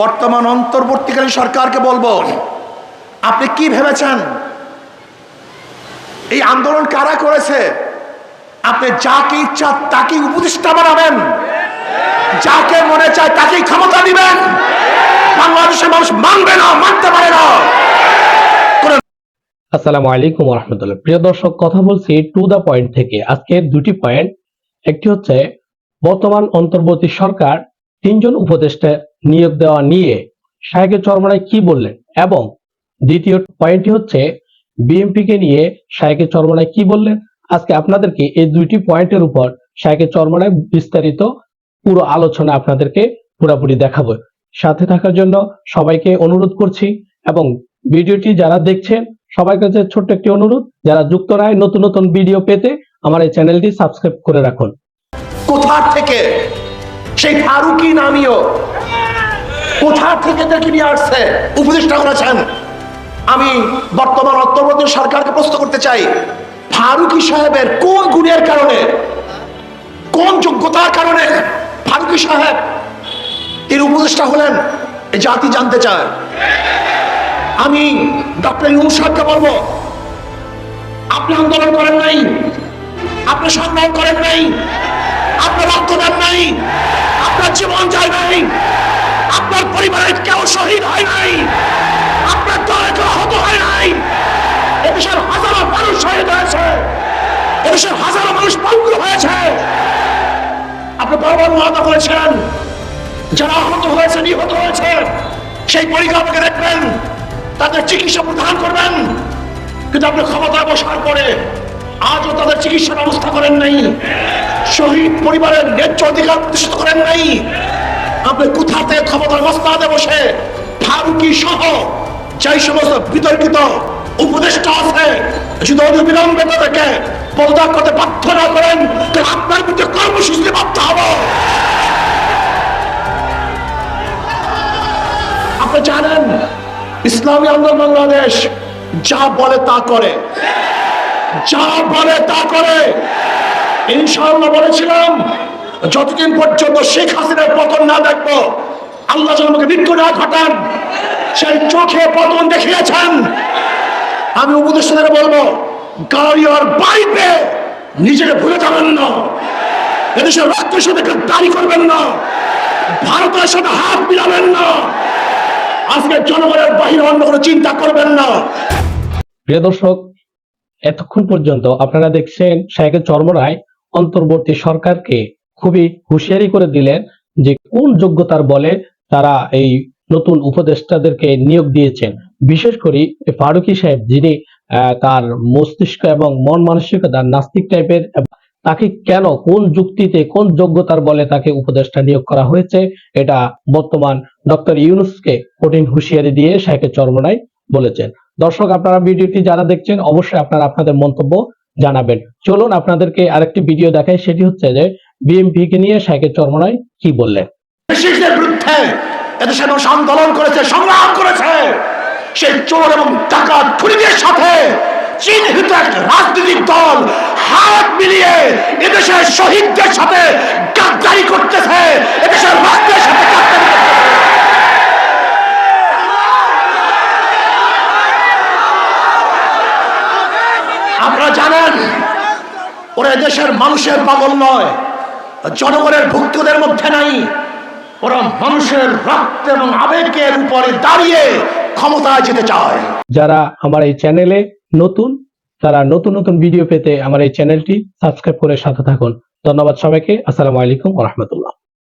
বর্তমান অন্তর্বর্তীকালীন সরকারকে বলব, আপনি কি ভেবেছেন? এই আন্দোলন কারা করেছে? আপনি যাকে ইচ্ছা তাকে উপদেষ্টা বানাবেন। যাকে মনে চায় তাকেই ক্ষমতা দিবেন। বাংলাদেশের মানুষ মানবে না, মানতে পারে না। আসসালামু আলাইকুম রহমতুল্লাহ প্রিয় দর্শক, কথা বলছি টু দা পয়েন্ট থেকে। আজকে দুটি পয়েন্ট। একটি হচ্ছে বর্তমান অন্তর্বর্তী সরকার তিনজন উপদেষ্টা নিয়োগ দেওয়া নিয়ে শাহেকে চরমরায় কি বললেন? এবং দ্বিতীয় পয়েন্টটি হচ্ছে বিএনপি কে নিয়ে শাহেকে চরমরায় কি বললেন? আজকে আপনাদেরকে এই দুইটি পয়েন্টের উপর শাহেকে চরমরায় বিস্তারিত পুরো আলোচনা আপনাদেরকে পুরোপুরি দেখাবো। সাথে থাকার জন্য সবাইকে অনুরোধ করছি এবং ভিডিওটি যারা দেখছেন সবার কাছে ছোট্ট একটি অনুরোধ, যারা যুক্ত নয়, নতুন নতুন ভিডিও পেতে আমার এই চ্যানেলটি সাবস্ক্রাইব করে রাখুন। কোথা থেকে সেই ফারুকি নামীয়। কোথা থেকে দেখে নিয়ে আসছে? উপদেষ্টা করেছেন আমি বর্তমান অন্তর্বর্তী সরকারকে প্রশ্ন করতে চাই, ফারুকি সাহেবের কোন গুণের কারণে, কোন যোগ্যতার কারণে ফারুকি সাহেব এর উপদেষ্টা হলেন জাতি জানতে চায়। আমি ডক্টর ইউনুস সাহেবকে বলব, আপনি আন্দোলন করেন নাই, আপনি সংগ্রাম করেন নাই আপনার রক্ত দেন নাই আপনার জীবন যায় নাই পরিবারের কেউ শহীদ হয় নাই। আপনার দলে কেউ আহত হয় নাই। এদেশের হাজারো মানুষ শহীদ হয়েছে। এদেশের হাজারো মানুষ পঙ্গু হয়েছে। আপনি বারবার ওয়াদা করেছেন যারা আহত হয়েছে, নিহত হয়েছে, সেই পরিকারকে দেখবেন, তাদের চিকিৎসা প্রদান করবেন। কিন্তু আপনি ক্ষমতা বসার পরে আজও তাদের চিকিৎসা ব্যবস্থা করেন নাই। শহীদ পরিবারের ন্যায্য অধিকার প্রতিষ্ঠিত করেন নাই। আপনি কোথা থেকে ক্ষমতার মস্তাদে বসে ফারুকি সহ যেই সমস্ত বিতর্কিত উপদেষ্টা আছে, যদি অবিলম্বে তাদেরকে পদত্যাগ করতে বাধ্য না করেন, তাহলে আপনার বিরুদ্ধে কর্মসূচিতে বাধ্য হব। আপনি জানেন, ইসলামী আন্দোলন বাংলাদেশ যা বলে তা করে। যা বলে তা করে। ইনশাআল্লাহ বলেছিলাম যতদিন পর্যন্ত শেখ হাসিনার পতন না দেখব, আল্লাহ যেন আমাকে মৃত্যু না ঘটান, সেই চোখে পতন দেখিয়েছেন। আমি উপদেষ্টাদের বলব, গাড়ি আর বাইপে নিজেকে ভুলে যাবেন না। এদেশের রক্তের সাথে দাঁড়ি করবেন না। ভারতের সাথে হাত মিলাবেন না। আজকে জনগণের বাহিরে অন্য কোনো চিন্তা করবেন না। প্রিয় দর্শক, এতক্ষণ পর্যন্ত আপনারা দেখছেন শাহেকে চরমরায় অন্তর্বর্তী সরকারকে খুবই হুঁশিয়ারি করে দিলেন যে কোন যোগ্যতার বলে তারা এই নতুন উপদেষ্টাদেরকে নিয়োগ দিয়েছেন। বিশেষ করে ফারুকি সাহেব, যিনি তার মস্তিষ্ক এবং মন মানসিকতা নাস্তিক টাইপের তাকে কেন, কোন যুক্তিতে, কোন যোগ্যতার বলে তাকে উপদেষ্টা নিয়োগ করা হয়েছে, এটা বর্তমান ডক্টর ইউনুসকে কঠিন হুঁশিয়ারি দিয়ে শাহেকে চরমরায় বলেছেন। দর্শক, আপনারা ভিডিওটি যারা দেখছেন, অবশ্যই আপনারা আপনাদের মন্তব্য জানাবেন। চলুন, আপনাদেরকে আরেকটি ভিডিও দেখাই। সেটি হচ্ছে যে বিএমপি কে নিয়ে শাহেকে চরমরায় কি বললেন বিরুদ্ধে এদেশের মানুষ আন্দোলন করেছে, সংগ্রাম করেছে। সেই চোর এবং ডাকাত খুনিদের সাথে চিহ্নিত একটা রাজনৈতিক দল হাত মিলিয়ে এদেশের শহীদদের সাথে গাদ্দারি করতেছে, এদেশের রাষ্ট্রের সাথে গাদ্দারি আপনারা জানেন, ওরা দেশের মানুষের পাগল নয়। জনগণের ভুক্তদের মধ্যে নাই। ওরা মানুষের রক্ত এবং আবেগের উপরে দাঁড়িয়ে ক্ষমতায় যেতে চায়। যারা আমার এই চ্যানেলে নতুন, তারা নতুন নতুন ভিডিও পেতে আমার এই চ্যানেলটি সাবস্ক্রাইব করে সাথে থাকুন। ধন্যবাদ সবাইকে। আসসালামু আলাইকুম রহমতুল্লাহ।